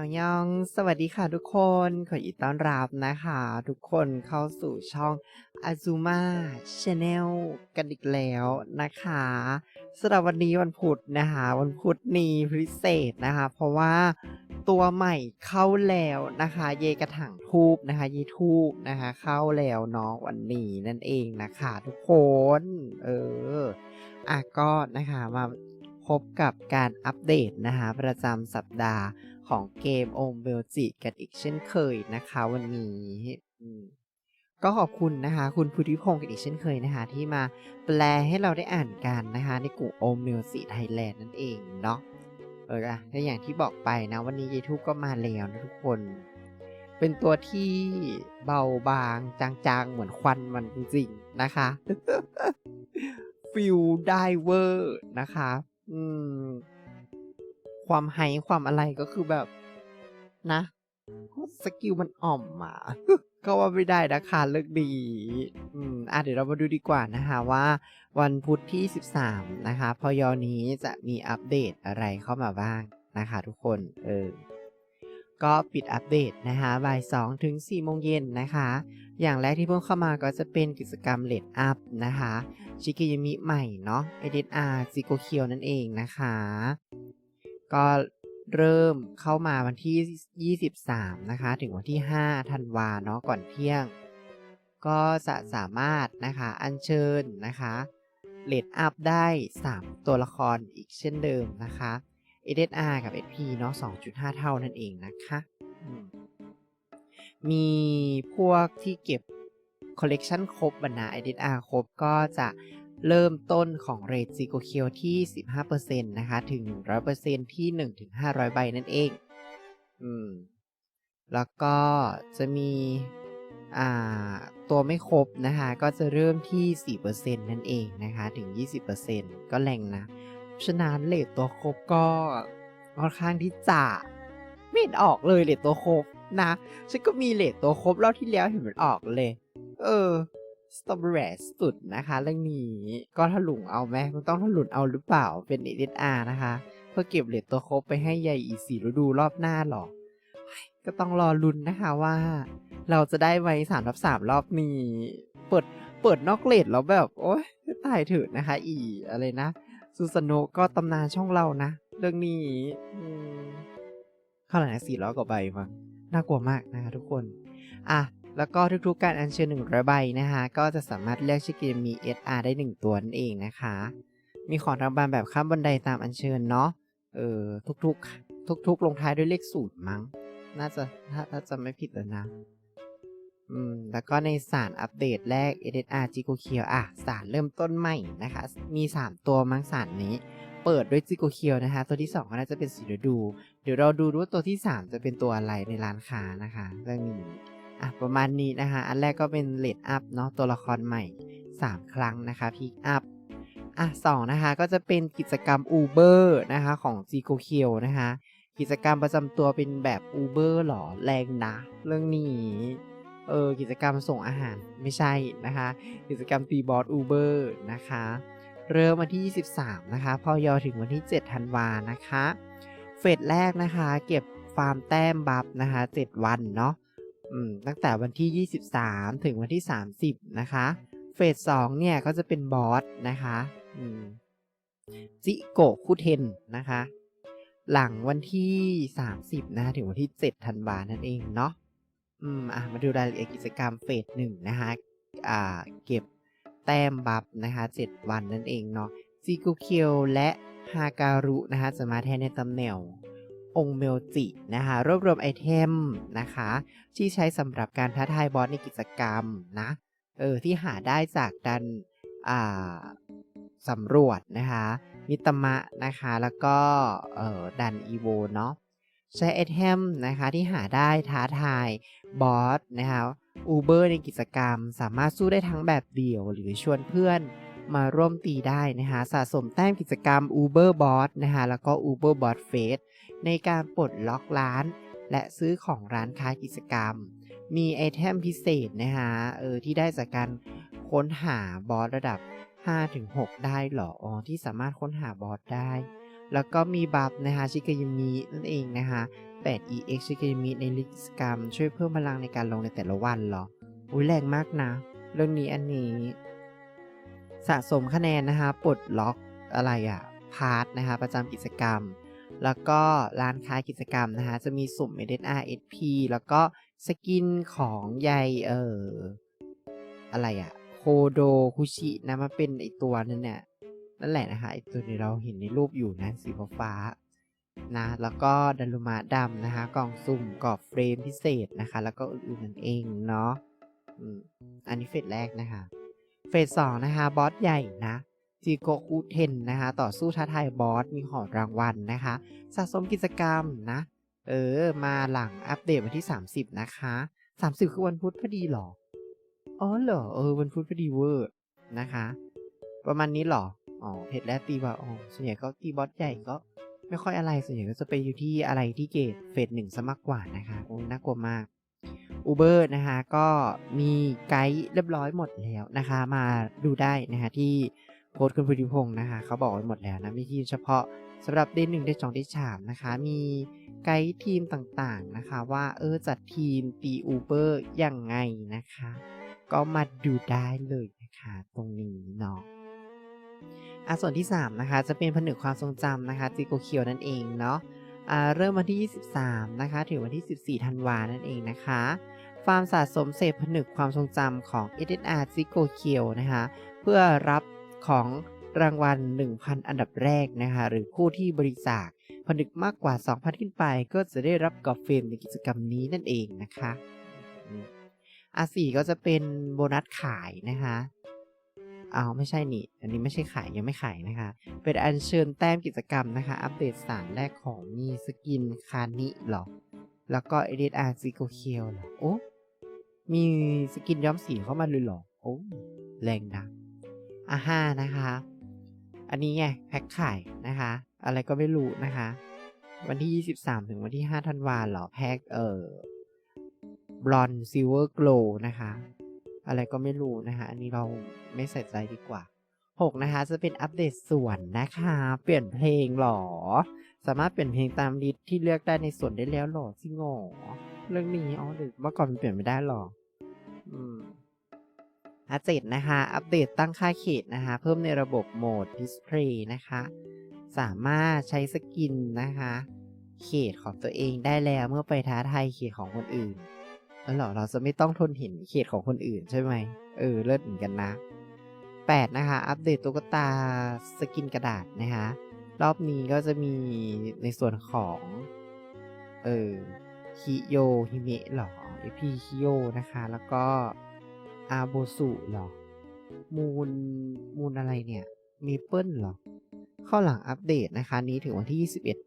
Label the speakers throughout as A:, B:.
A: องยอง สวัสดีค่ะทุกคน ขอยินดีต้อนรับนะคะ ทุกคนเข้าสู่ช่อง Azuma Channel กันอีกแล้วนะคะสำหรับวันนี้วันพุธนะคะ วันพุธนี้พิเศษนะคะ เพราะว่าตัวใหม่เข้าแล้วนะคะ เยกระถางทูบนะคะเยทูบนะคะ เข้าแล้วเนาะวันนี้นั่นเองนะคะ ทุกคน เอออะก็นะคะมาพบกับการอัปเดตนะคะ ประจำสัปดาห์ ของเกมโอมเบลจิกันอีกเช่นเคยนะคะวันนี้ก็ขอบคุณนะคะ คุณพุทธิพงศ์กันอีกเช่นเคยนะคะ ที่มาแปลให้เราได้อ่านกันนะคะ ในกลุ่มโอมเบลจิไทยแลนด์นั่นเองเนาะเอออะและอย่างที่บอกไปนะ วันนี้ยายทุกก็มาแล้วนะทุกคน เป็นตัวที่เบาบางจางๆ เหมือนควันมันจริงๆนะคะฟิลได้เวอร์นะคะ อืม ความไฮความอะไรก็คือแบบนะสกิลมันอ่อมอะก็ว่าไม่ได้นะคะเลิกดี อืมอะเดี๋ยวเรามาดูดีกว่านะคะว่า วันพุธที่ 13 นะคะพอยอนี้จะมีอัปเดตอะไรเข้ามาบ้างนะคะทุกคนเออก็ปิดอัปเดตนะคะบ่าย2ถึง4โมงเย็นนะคะ อย่างแรกที่เพิ่มเข้ามาก็จะเป็นกิจกรรมเลดอัพนะคะชิกิยามิใหม่เนาะ SSR ซิโกเคียวนั่นเองนะคะ ก็เริ่มเข้ามาวันที่ 23 นะคะ ถึงวันที่ 5 ธันวาเนาะก่อนเที่ยง ก็จะสามารถนะคะอัญเชิญนะคะเลดอัพได้ 3 ตัวละครอีกเช่นเดิมนะคะ SSR กับ SP เนาะ 2.5 เท่านั่นเองนะคะมมีพวกที่เก็บคอลเลกชันครบบรรณา SSR ครบก็จะ เริ่มต้นของเรทซิโกเคียวที่ 15%นะคะ ถึง 100%ที่ 1-500 ใบนั่นเอง อืม แล้วก็จะมี อ่า ตัวไม่ครบนะคะ ก็จะเริ่มที่ 4%นั่นเองนะคะ ถึง 20%ก็แรงนะ ฉะนั้นเลทตัวครบก็ค่อนข้างที่จะไม่ออกเลยเลทตัวครบนะ ฉันก็มีเลทตัวครบรอบที่แล้วเห็นมันออกเลย เออ สตอเบอรี่สุดนะคะ เรื่องนี้ก็ถลุงเอาไหมต้องถลุงเอาหรือเปล่าเป็น SSR นะคะ เพื่อเก็บเลทตัวครบไปให้ยายอีสีฤดูรอบหน้าหรอก็ต้องรอลุ้นนะคะว่า เราจะได้ไว้สามทับสามรอบนี้ เปิดเปิดนอกเลทแล้วแบบ โอ๊ยตายเถอะนะคะ อีอะไรนะซูซานโนก็ตำนานช่องเรานะ เรื่องนี้เท่าไหร่นะสี่ร้อยกว่าใบมั้งน่ากลัวมากนะคะทุกคน อะ แล้วก็ทุกๆการอัญเชิญหนึ่งร้อยใบนะคะก็จะสามารถเลือกชิเกมี SR ได้หนึ่งตัวนั่นเองนะคะ มีของรางวัลแบบข้ามบันไดตามอัญเชิญเนาะเออทุกๆ ทุกๆ ลงท้ายด้วยเลขสูตรมั้ง น่าจะถ้าถ้าจะไม่ผิดแล้วนะอืมแล้วก็ในสารอัปเดตแรก SSR จิโกเคียวอะสารเริ่มต้นใหม่นะคะ มี 3 ตัวมั้งสารนี้ เปิดด้วยจิโกเคียวนะคะ ตัวที่ 2 ก็น่าจะเป็นสีฤดู เดี๋ยวเราดูว่าตัวที่ 3 จะเป็นตัวอะไรในร้านค้านะคะเรื่องนี้ อะประมาณนี้นะคะอันแรกก็เป็นเลดอัพเนาะตัวละครใหม่ 3 ครั้งนะคะพีคอัพอะสองนะคะก็จะเป็นกิจกรรม Uber นะคะของจิโกเคียวนะคะกิจกรรมประจำตัวเป็นแบบ Uber หรอแรงนะ เรื่องนี้เออกิจกรรมส่งอาหารไม่ใช่นะคะ กิจกรรมตีบอส Uber นะคะ เริ่มวันที่ 23 นะคะ พอยอถึงวันที่ 7 ธันวานะคะ เฟสแรกนะคะ เก็บฟาร์มแต้มบัฟนะคะ 7 วันเนาะ ตั้งแต่วันที่ 23 ถึงวันที่ 30 นะคะ เฟส2เนี่ยก็จะเป็นบอสนะคะจิโกะคุเทนนะคะ หลังวันที่ 30นะะถึงวันที่ 7 ธันวานั่นเองเนาะอืมอะมาดูรายละเอียดกิจกรรมเฟสหนึ่งนะคะอ่าเก็บแต้มบัฟนะคะ 7 วันนั่นเองเนาะซิกุเคียวและฮาการุนะคะจะมาแทนในตำแหน่ง องค์เมลจินะคะรวบรวมไอเทมนะคะ ที่ใช้สำหรับการท้าทายบอสในกิจกรรมนะเออที่หาได้จากดันอ่าสำรวจนะคะมิตมะนะคะแล้วก็เออดันอีโวเนาะใช้ไอเทมนะคะที่หาได้ท้าทายบอสนะคะอูเบอร์ในกิจกรรม สามารถสู้ได้ทั้งแบบเดี่ยว หรือชวนเพื่อนมาร่วมตีได้นะคะสะสมแต้มกิจกรรม Uber Boss นะคะแล้วก็ Uber Boss Face ในการปลดล็อกร้าน และซื้อของร้านค้ากิจกรรม มีไอเทมพิเศษนะคะเออที่ได้จากการค้นหาบอสระดับ 5-6 ได้หรออ๋อที่สามารถค้นหาบอสได้ แล้วก็มีบัฟนะคะชิกายมินั่นเองนะคะ8 EX ชิกเกมิในกิจกรรม ช่วยเพิ่มพลังในการลงในแต่ละวันหรออุ้ยแรงมากนะ เรื่องนี้อันนี้ สะสมคะแนนนะคะปลดล็อกอะไรอะพาร์ทนะคะประจำกิจกรรม แล้วก็ร้านค้ากิจกรรมนะคะจะมีสุ่ม SR SP แล้วก็สกินของยายเอออะไรอะโคโดคุชินะมาเป็นไอตัวนั่นเนี่ยนั่นแหละนะคะไอตัวที่เราเห็นในรูปอยู่นะสีฟ้านะแล้วก็ดันลุมะดำนะคะกล่องสุ่มกรอบเฟรมพิเศษนะคะ แล้วก็อื่นๆนั่นเองเนาะอันนี้เฟสแรกนะคะ เฟสสองนะคะบอสใหญ่นะ จีโกคุเทนนะคะ ต่อสู้ท้าทายบอส มีของรางวัลนะคะ สะสมกิจกรรมนะ เออ มาหลังอัปเดตวันที่ 30 นะคะ 30 คือวันพุธพอดีหรอ อ๋อเหรอ เออ วันพุธพอดีเวอร์นะคะ ประมาณนี้เหรอ อ๋อ เพจแรกตีบอสอ๋อส่วนใหญ่ก็ตีบอสใหญ่ก็ไม่ค่อยอะไร ส่วนใหญ่ก็จะไปอยู่ที่อะไรที่เกตเฟสหนึ่งซะมากกว่านะคะ โอ้ น่ากลัวมากอูเบอร์นะคะ ก็มีไกด์เรียบร้อยหมดแล้วนะคะ มาดูได้นะคะที่ โพสต์คุณพุทธิพงศ์นะคะเขาบอกไว้หมดแล้วนะมีทีมเฉพาะสำหรับเดนหนึ่งเดนสองเดนสามนะคะ มีไกด์ทีมต่างๆนะคะ ว่าเออจัดทีมตีอูเบอร์ยังไงนะคะ ก็มาดูได้เลยนะคะตรงนี้เนาะอะส่วนที่ 3 นะคะ จะเป็นผนึกความทรงจำนะคะจิโกเคียวนั่นเองเนาะอ่าเริ่มวันที่ 23 นะคะ ถึงวันที่ 14 ธันวานั่นเองนะคะฟาร์มสะสมเศษผนึกความทรงจำของ SSR จิโกเคียวนะคะ เพื่อรับ ของรางวัล 1,000 อันดับแรกนะคะหรือผู้ที่บริจาคผนึกมากกว่า 2,000 ขึ้นไป ก็จะได้รับกรอบเฟรมในกิจกรรมนี้นั่นเองนะคะอาสี่ก็จะเป็นโบนัสขายนะคะเอาไม่ใช่นี่ อันนี้ไม่ใช่ขายยังไม่ขายนะคะ เป็นอัญเชิญแต้มกิจกรรมนะคะ อัปเดตสารแรกของมีสกินคานิหรอ แล้วก็ SSR ซิโกเคียวหรอ โอ้ มีสกินย้อมสีเข้ามาเลยหรอ โอ้ แรงนะ อะห้านะคะ อันนี้ไงแพ็คขายนะคะ อะไรก็ไม่รู้นะคะ วันที่ 23 ถึงวันที่ 5 ธันวาหรอ แพ็คเอ่อบลอนซิลเวอร์โกลนะคะ อะไรก็ไม่รู้นะคะ อันนี้เราไม่ใส่ใจดีกว่า 6 นะคะ จะเป็นอัปเดตส่วนนะคะ เปลี่ยนเพลงหรอ สามารถเปลี่ยนเพลงตามลิสต์ที่เลือกได้ในส่วนได้แล้วหรอจริงหรอเรื่องนี้อ๋อเดี๋ยวเมื่อก่อนมันเปลี่ยนไม่ได้หรอ อะเจ็ดนะคะ อัปเดตตั้งค่าเขตนะคะ เพิ่มในระบบโหมดดิสเพลย์นะคะ สามารถใช้สกินนะคะ เขตของตัวเองได้แล้วเมื่อไปท้าทายเขตของคนอื่นแล้วหรอเราจะไม่ต้องทนเห็นเขตของคนอื่นใช่ไหม เออ เลิศเหมือนกันนะ 8 นะคะ อัปเดตตุ๊กตาสกินกระดาษนะคะ รอบนี้ก็จะมีในส่วนของ เออฮิโยฮิเมะหรอเอพีฮิโยนะคะ แล้วก็ อาโบสุหรอ มูนมูนอะไรเนี่ย มีเปิลหรอ เข้าหลังอัปเดตนะคะ นี้ถึงวันที่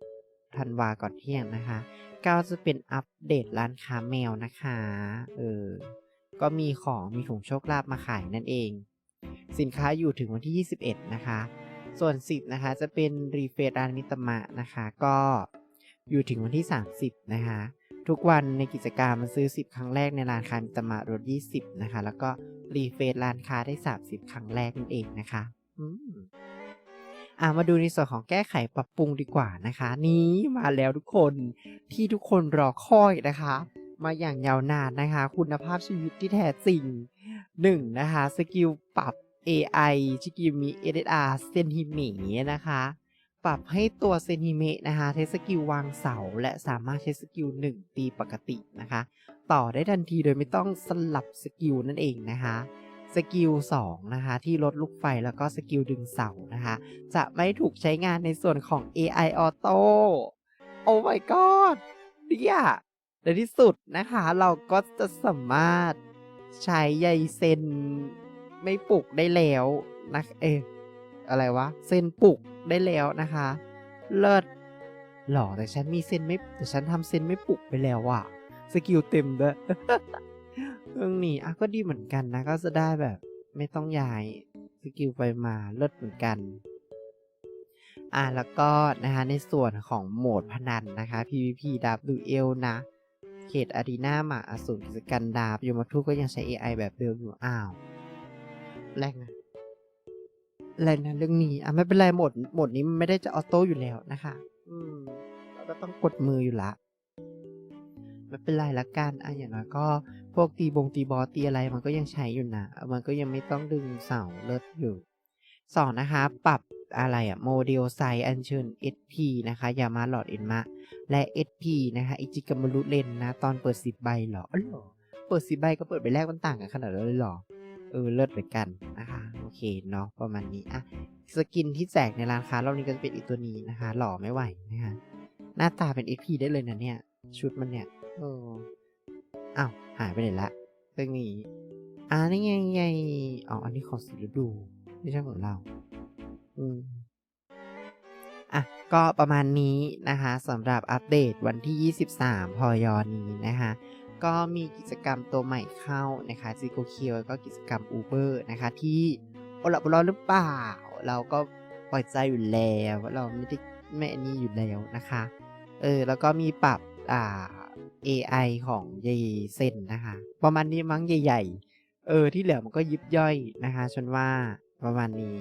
A: 21ธันวาก่อนเที่ยงนะคะก็จะเป็นอัปเดตร้านค้าแมวนะคะ เออ ก็มีของมีถุงโชคลาภมาขายนั่นเอง สินค้าอยู่ถึงวันที่ 21 นะคะ ส่วน 10 นะคะ จะเป็นรีเฟรชร้านมิตมะนะคะ ก็อยู่ถึงวันที่ 30 นะคะ ทุกวันในกิจกรรมมันซื้อ 10 ครั้งแรกในร้านค้ามิตามะลด20 นะคะ แล้วก็รีเฟรชร้านค้าได้ 30 ครั้งแรกนั่นเองนะคะอ่ามาดูในส่วนของแก้ไขปรับปรุงดีกว่านะคะ นี้มาแล้วทุกคนที่ทุกคนรอคอยนะคะ มาอย่างยาวนานนะคะ คุณภาพชีวิตที่แท้จริง 1. นะคะ สกิลปรับ AI ชิกิมิ SSR เซนฮิมะนะคะ ปรับให้ตัวเซนิเมะนะคะใช้สกิลวางเสา และสามารถใช้สกิล1 ตีปกตินะคะ ต่อได้ทันทีโดยไม่ต้องสลับสกิลนั่นเองนะคะสกิล2นะคะที่ลดลูกไฟแล้วก็สกิลดึงเสานะคะจะไม่ถูกใช้งานในส่วนของ AI Auto โอ้ my god เนี่ยในที่สุดนะคะเราก็จะสามารถใช้ใยเซนไม่ปลุกได้แล้วนะเอะ อะไรวะเซนปลุกได้แล้วนะคะ เลิศหรอแต่ฉันมีเซนไม่แต่ฉันทำเซนไม่ปลุกไปแล้วอะสกิลเต็มด้วยเรื่องนี้อะก็ดีเหมือนกันนะ ก็จะได้แบบ ไม่ต้องย้ายสกิลไปมาเลิศเหมือนกันอะแล้วก็นะคะในส่วนของโหมดพนันนะคะ PVP WL นะ เขตอารีนาหมาอสูรกิจกันดาบยมทูตก็ยังใช้ AI แบบเดิมอยู่อ้าว แรงนะ แรนะเรื่องนี้อะไม่เป็นไรหมดหมดนี้มันไม่ได้จะออโต้อยู่แล้วนะคะ อืมเราก็ต้องกดมืออยู่ละไม่เป็นไรละกันอะอย่างน้อยก็พวกตีบงตีบอตีอะไรมันก็ยังใช้อยู่นะมันก็ยังไม่ต้องดึงเสาเลิศอยู่สองนะคะ ปรับอะไรอะโมเดลไซอัญเชิญ SP นะคะยามาหลอดเอ็นมาและ SP นะคะอิจิกามรุเลนนะ ตอนเปิดสิบใบเหรออ๋อเปิดสิบใบก็เปิดใบแรกมันต่างกันขนาดนั้นเลยหรอ เออเลิศเหมือนกันนะคะโอเคเนาะประมาณนี้อะสกินที่แจกในร้านค้ารอบนี้ก็จะเป็นอีกตัวนี้นะคะ หล่อไม่ไหวนะคะหน้าตาเป็น SP ได้เลยนะเนี่ย ชุดมันเนี่ยเอออ้าวหายไปไหนละเรื่องนี้อ่านี่ไงไงอ๋ออันนี้ของสีฤดูไม่ใช่ของเรา อืมอะก็ประมาณนี้นะคะสำหรับอัปเดตวันที่ 23พอยอนี้นะคะ ก็มีกิจกรรมตัวใหม่เข้านะคะซิโกเคียวก็กิจกรรม Uber นะคะที่โอละบลอหรือเปล่า เราก็ปล่อยใจอยู่แล้วว่าเราไม่ได้ไม่อันนี้อยู่แล้วนะคะเออแล้วก็มีปรับอ่า AI ของเยเซนนะคะประมาณนี้มั้งใหญ่ ๆ เออที่เหลือมันก็ยิบย่อยนะคะฉันว่าประมาณนี้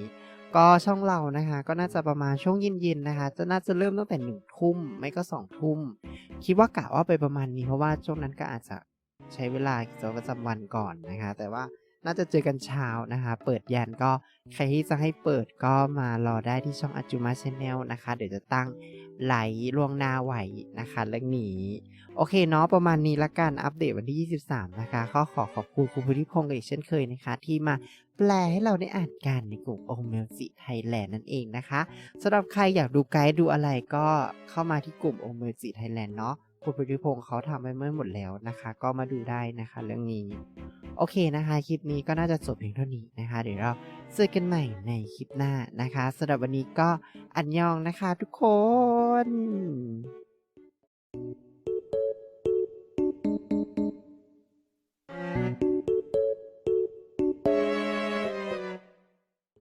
A: ก็ช่องเรานะคะ ก็น่าจะประมาณช่วงเย็นๆนะคะ จะน่าจะเริ่มตั้งแต่หนึ่งทุ่มไม่ก็สองทุ่ม คิดว่ากะว่าไปประมาณนี้เพราะว่าช่วงนั้นก็อาจจะใช้เวลากิจวัตรประจำวันก่อนนะคะ แต่ว่าน่าจะเจอกันเช้านะคะ เปิดยันก็ใครที่จะให้เปิดก็มารอได้ที่ช่องอัจูมาชแนลนะคะ เดี๋ยวจะตั้งไหลล่วงหน้าไหวนะคะเรื่องนี้ โอเคเนาะประมาณนี้ละกันอัปเดตวันที่ 23 นะคะ ก็ขอขอบคุณคุณพุทธิพงศ์อีกเช่นเคยนะคะ ที่มา แปลให้เราได้อ่านกันในกลุ่มโอเมลจิไทยแลนด์นั่นเองนะคะสำหรับใครอยากดูไกด์ดูอะไรก็เข้ามาที่กลุ่มโอเมลจิไทยแลนด์เนาะคุณพุทธิพงศ์เขาทำไว้เมื่อหมดแล้วนะคะ ก็มาดูได้นะคะ เรื่องนี้โอเคนะคะ คลิปนี้ก็น่าจะจบเพียงเท่านี้นะคะ เดี๋ยวเราเจอกันใหม่ในคลิปหน้านะคะสำหรับวันนี้ก็อันยองนะคะทุกคน